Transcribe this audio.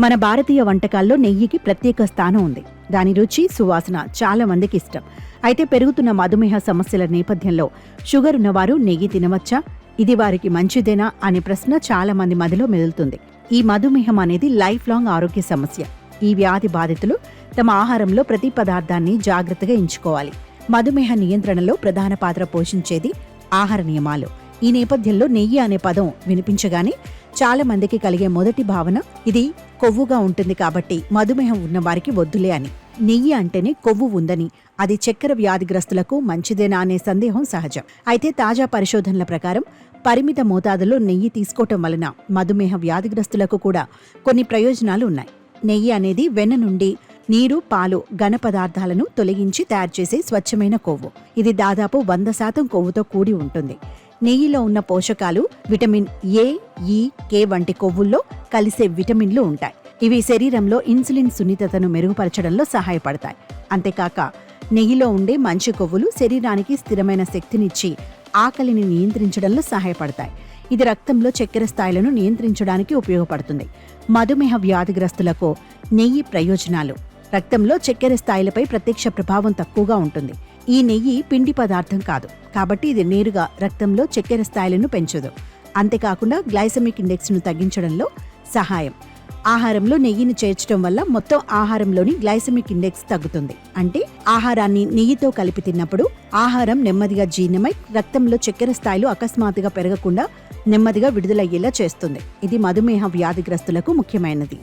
మన భారతీయ వంటకాల్లో నెయ్యికి ప్రత్యేక స్థానం ఉంది. దాని రుచి సువాసన చాలా మందికి ఇష్టం. అయితే పెరుగుతున్న మధుమేహ సమస్యల నేపథ్యంలో షుగర్ ఉన్నవారు నెయ్యి తినవచ్చా? ఇది వారికి మంచిదేనా? అనే ప్రశ్న చాలా మంది మదిలో మెదులుతుంది. ఈ మధుమేహం అనేది లైఫ్ లాంగ్ ఆరోగ్య సమస్య. ఈ వ్యాధి బాధితులు తమ ఆహారంలో ప్రతి పదార్థాన్ని జాగ్రత్తగా ఎంచుకోవాలి. మధుమేహ నియంత్రణలో ప్రధాన పాత్ర పోషించేది ఆహార నియమాలు. ఈ నేపథ్యంలో నెయ్యి అనే పదం వినిపించగానే చాలా మందికి కలిగే మొదటి భావన ఇది కొవ్వుగా ఉంటుంది కాబట్టి మధుమేహం ఉన్నవారికి వద్దులే అని. నెయ్యి అంటేనే కొవ్వు ఉందని. అది చక్కెర వ్యాధిగ్రస్తులకు మంచిదేనా అనే సందేహం సహజం. అయితే తాజా పరిశోధనల ప్రకారం పరిమిత మోతాదులో నెయ్యి తీసుకోవటం వలన మధుమేహ వ్యాధిగ్రస్తులకు కూడా కొన్ని ప్రయోజనాలు ఉన్నాయి. నెయ్యి అనేది వెన్న నుండి నీరు పాలు ఘన పదార్థాలను తొలగించి తయారు చేసే స్వచ్ఛమైన కొవ్వు. ఇది దాదాపు వంద శాతం కొవ్వుతో కూడి ఉంటుంది. నెయ్యిలో ఉన్న పోషకాలు విటమిన్ ఏ ఈ కే వంటి కొవ్వుల్లో కలిసే విటమిన్లు ఉంటాయి. ఇవి శరీరంలో ఇన్సులిన్ సున్నితతను మెరుగుపరచడంలో సహాయపడతాయి. అంతేకాక నెయ్యిలో ఉండే మంచి కొవ్వులు శరీరానికి స్థిరమైన శక్తినిచ్చి ఆకలిని నియంత్రించడంలో సహాయపడతాయి. ఇది రక్తంలో చక్కెర స్థాయిలను నియంత్రించడానికి ఉపయోగపడుతుంది. మధుమేహ వ్యాధిగ్రస్తులకు నెయ్యి ప్రయోజనాలు. రక్తంలో చక్కెర స్థాయిలపై ప్రత్యక్ష ప్రభావం తక్కువగా ఉంటుంది. ఈ నెయ్యి పిండి పదార్థం కాదు. కాబట్టి ఇది నేరుగా రక్తంలో చక్కెర స్థాయిలను పెంచదు. అంతేకాకుండా గ్లైసమిక్ ఇండెక్స్ను తగ్గించడంలో సహాయం. ఆహారంలో నెయ్యిని చేర్చడం వల్ల మొత్తం ఆహారంలోని గ్లైసమిక్ ఇండెక్స్ తగ్గుతుంది. అంటే ఆహారాన్ని నెయ్యితో కలిపి తిన్నప్పుడు ఆహారం నెమ్మదిగా జీర్ణమై రక్తంలో చక్కెర స్థాయిలు అకస్మాత్తుగా పెరగకుండా నెమ్మదిగా విడుదలయ్యేలా చేస్తుంది. ఇది మధుమేహ వ్యాధిగ్రస్తులకు ముఖ్యమైనది.